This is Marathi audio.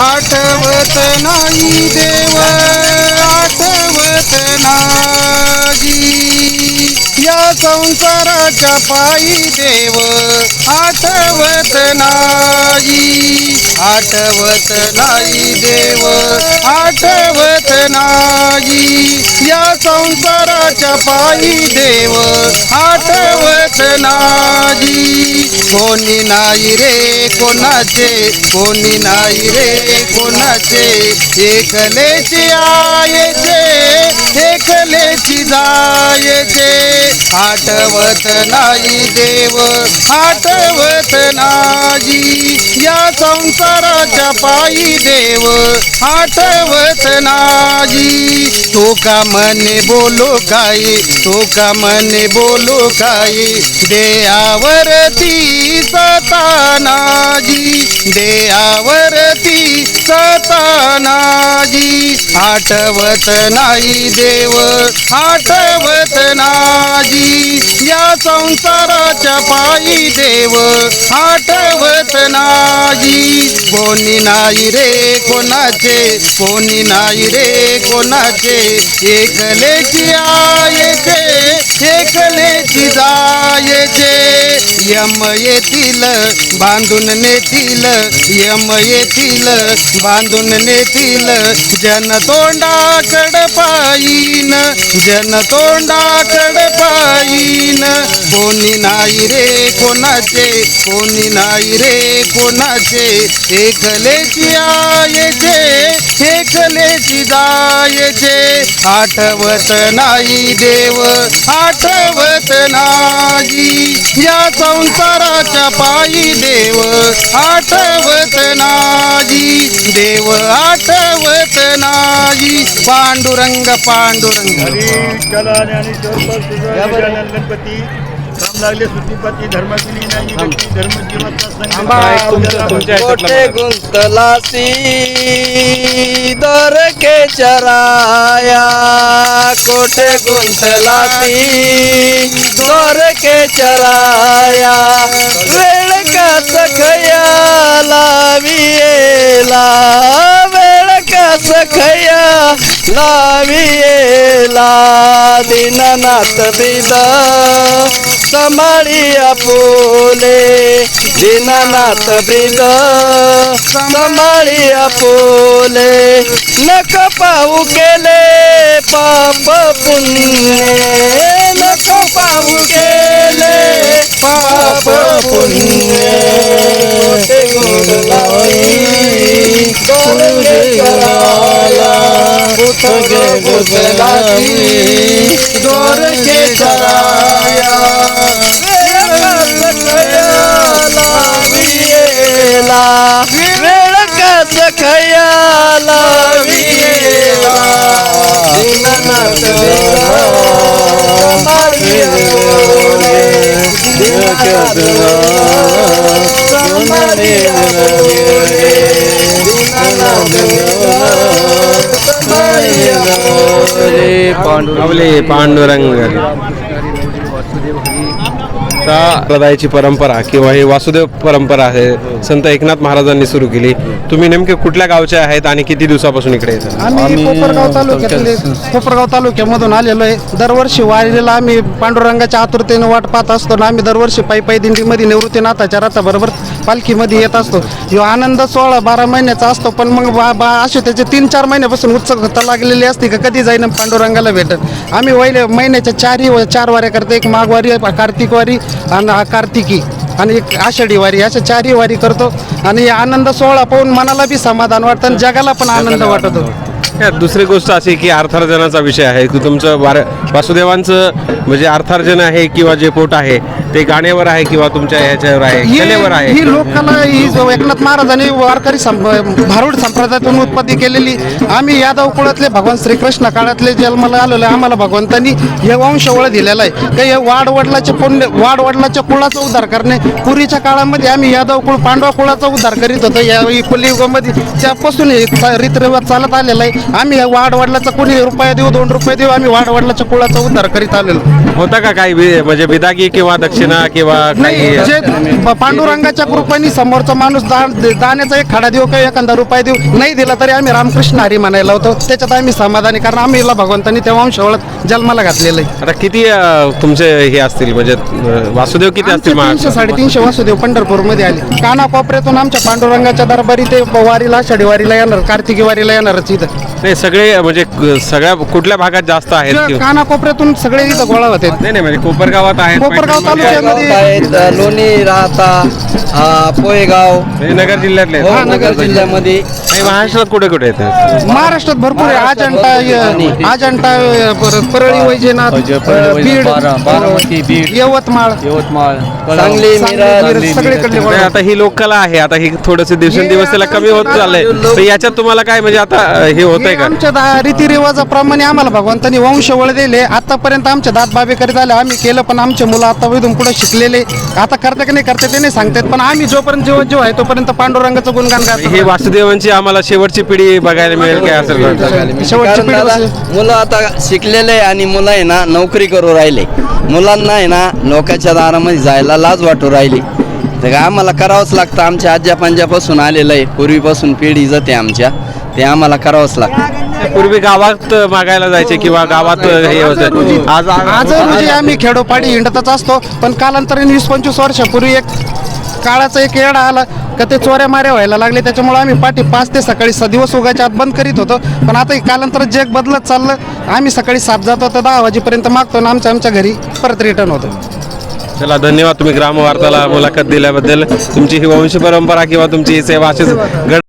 आठवत नाही देव आठवत नाही. संसाराच्या पायी देव आठवत नाही. आठवत नाही देव आठवत नाही. या संसाराच्या पायी देव आठवत नाही. कोणी नाही रे कोणाचे कोणी नाही रे कोणाचे. एकलेचे आयचे एकलेची जायचे. आठवत नाही देव आठवत नाही. या संसाराच्या पायी देव आठवत नाही. तो का मने बोलो काय? तो का मने बोलो काय? देयावरती सतानाजी देयावरती सतानाजी आठवत नाही देव. देव आठवत नाजी या संसाराच्या पायी देव आठवत नाजी कोणी नाही रे कोणाचे कोणी नाही रे कोणाचे. एकलेची आयचे एकलेची जायचे. यम येतील बांधून नेतील. यम येतील बांधून नेतील. जन तोंडाकड पायीन जन तोंडाकड कोणी नाही रे कोणाचे कोणी नाही रे कोणाचे. एकलेची आयचे एकलेची जायचे. आठवत नाही देव आठवत नाही. या संसाराच्या पायी देव आठवत नाही. देव आठवत नाही. पांडुरंग पांडुरंग. कला ज्ञानेश्वर तुझं गणपती लागले नाही व्यक्ती धर्मजीवाचा कोठे गुंतलासी दर के चराया कोठे गुंतलासी दर के चराया वेळ का सखया लावियेला वेळ का सखया लावियेला दीननाथ बिद समाळी आपोले दीनानाथ ब्रिज. समाळी आपोले नक पाऊ केले पाप पुण्य. नक पाऊ केले पाप पुण्य. ते गोडलाई गुजराती? गोरगे कराया वियेला दीननाथ पांडुरंग पांडुरंग प्रदायाची परंपरा किंवा ही वासुदेव परंपरा आहे संत एकनाथ महाराजांनी सुरू केली. तुम्ही नेमके कुठल्या गावचे आहेत आणि किती दिवसापासून इकडे येतात? आम्ही कोपरगाव तालुक्यातले कोपरगाव तालुक्यामधून आलेलो आहे. दरवर्षी वारीला आम्ही पांडुरंगाच्या आतुरतेने वाट पाहत असतो आणि आम्ही दरवर्षी पायी पायी दिंडीमध्ये निवृत्तीनाथाच्या रथाबरोबर पालखीमध्ये येत असतो. ह्यो आनंद सोहळा बारा महिन्याचा असतो पण मग बा बा असे त्याचे तीन चार महिन्यापासून उत्सुकता लागलेली असते का कधी जाईन पांडुरंगाला भेटत आम्ही वहिले महिन्याच्या चारही चार वाऱ्या करतो एक माघवारी कार्तिक वारी आणि कार्तिकी आणि एक आषाढी वारी अशा चारही वारी करतो. आणि आनंद सोहळा पाहून मनाला बी समाधान वाटतं आणि जगाला पण आनंद वाटतो. दुसरी गोष्ट अशी की अर्थार्जनाचा विषय आहे. की तुमचं वार वासुदेवांचं म्हणजे अर्थार्जन आहे किंवा जे पोट आहे ते गाण्यावर आहे किंवा तुमच्या ह्याच्यावर आहे ही कलेवर आहे? ही लोककला ही जो एकनाथ महाराजांनी वारकरी सं- भारूड संप्रदायातून उत्पत्ती केलेली आम्ही यादव कुळातले भगवान श्रीकृष्ण काळातले जन्माला आलेलो आम्हाला भगवंतांनी हे वंशवळ दिलेला आहे. का हे वाडवडलाचे पुण्य वाडवडलाच्या कुळाचा उद्धार करणे पूर्वीच्या काळामध्ये आम्ही यादव कुळ पांडवा कुळाचा उद्धार करीत होतो. या कलियुगामध्ये त्यापासून हे रीतरिवाज चालत आलेला आहे. आम्ही वाडवडलाचा कोणी रुपये देऊ दोन रुपये देऊ आम्ही वाडवडलाच्या कुळाचा उद्धार करीत आलेलो. होता का काही म्हणजे बिदागी किंवा दक्षिणा किंवा नाही काही जे प- पांडुरंगाच्या कृपेने समोरचा माणूस दान दाण्याचा एक खडा देऊ किंवा एखादा रुपये देऊ? नाही दिला तरी आम्ही रामकृष्ण हरी म्हणायला होतो त्याच्यात आम्ही समाधानी कारण आम्ही भगवंतानी तेव्हा वंशावळात जन्माला घातलेलं आहे. आता किती अ, तुमचे हे असतील? म्हणजे अ, वासुदेव किती आमचे असतील? तीनशे साडेतीनशे वासुदेव पंढरपूरमध्ये आले. काना कोपऱ्यातून आमच्या पांडुरंगाच्या दरबारी ते वारीला आषाढी वारीला येणार कार्तिकी वारीला येणारच इथं. नाही सगळे म्हणजे क- सगळ्या कुठल्या भागात जास्त आहेत? किंवा- काना कोपऱ्यातून सगळे इथं गोळा होते नाही नाही म्हणजे कोपरगावात आहेत कोपरगाव पैठणमध्ये आहेत. लोणी राहता पोयगाव. म्हणजे नगर जिल्ह्यातले आहेत. हो, नगर जिल्ह्यामध्ये. आणि महाराष्ट्रात कुठे कुठे येतात महाराष्ट्रात भरपूर आहे. अजंठा य- अजंठा य- परत परळी वैजनाथ बीड बारामती बीड यवतमाळ. यवतमाळ सांगली सांगली, मिरज मिरज, सगळीकडले गोळा आता ही लोककला आहे. आता ही थोडेसे दिवसेंदिवस त्याला कमी होत चाललंय. तर याच्यात तुम्हाला काय म्हणजे आता अ, हे होतंय हे का? आमच्या दा- रीतिरिवाजाप्रमाणे आम्हाला भगवंतांनी वंशवळ दिले. आतापर्यंत आमच्या दात बाबे करीत आले. आम्ही केलं पण आमचे मुलं आता इथून पुढे शिकलेले. आता करते की नाही करते ते नाही सांगतात. पण आम्ही जोपर्यंत जीवन जीव आहे तोपर्यंत पांडुरंगाचं गुणगान हे गातो वासुदेवांची आम्हाला शेवटची पिढी बघायला मिळेल काय असेल शेवटची कारण पिढी दादा. मुलं आता शिकलेले आहे आणि मुलं आहे ना नोकरी करू राहिले. मुलांना आहे ना लोकांच्या दारामध्ये जायला लाज वाटू राहिली. तर का आम्हाला करावंच लागतं. आमच्या आज्या पंजापासून आलेलं आहे. पूर्वीपासून पिढी जाते आमच्या. ते आम्हाला करावंच लागतं. पूर्वी गावात मागायला जायचे किंवा गावात हे होतं. आज आज म्हणजे आम्ही खेडोपाडी हिंडतच असतो पण कालांतराने वीस पंचवीस वर्षापूर्वी एक काळाचा एक येडा आला का ते चोऱ्या माऱ्या व्हायला लागले. त्याच्यामुळे आम्ही पाठी पाच ते सकाळी सहा दिवस उगाच्या आत बंद करीत होतो. पण आता हे कालांतरात जग बदलत चाललं आम्ही सकाळी सात जातो तर दहा वाजेपर्यंत मागतो आणि आमच्या आमच्या घरी परत रिटर्न होतो. चला धन्यवाद. तुम्ही ग्रामवार्ताला मुलाखत दिल्याबद्दल. तुमची ही वंश परंपरा किंवा तुमची ही सेवा अशीच घड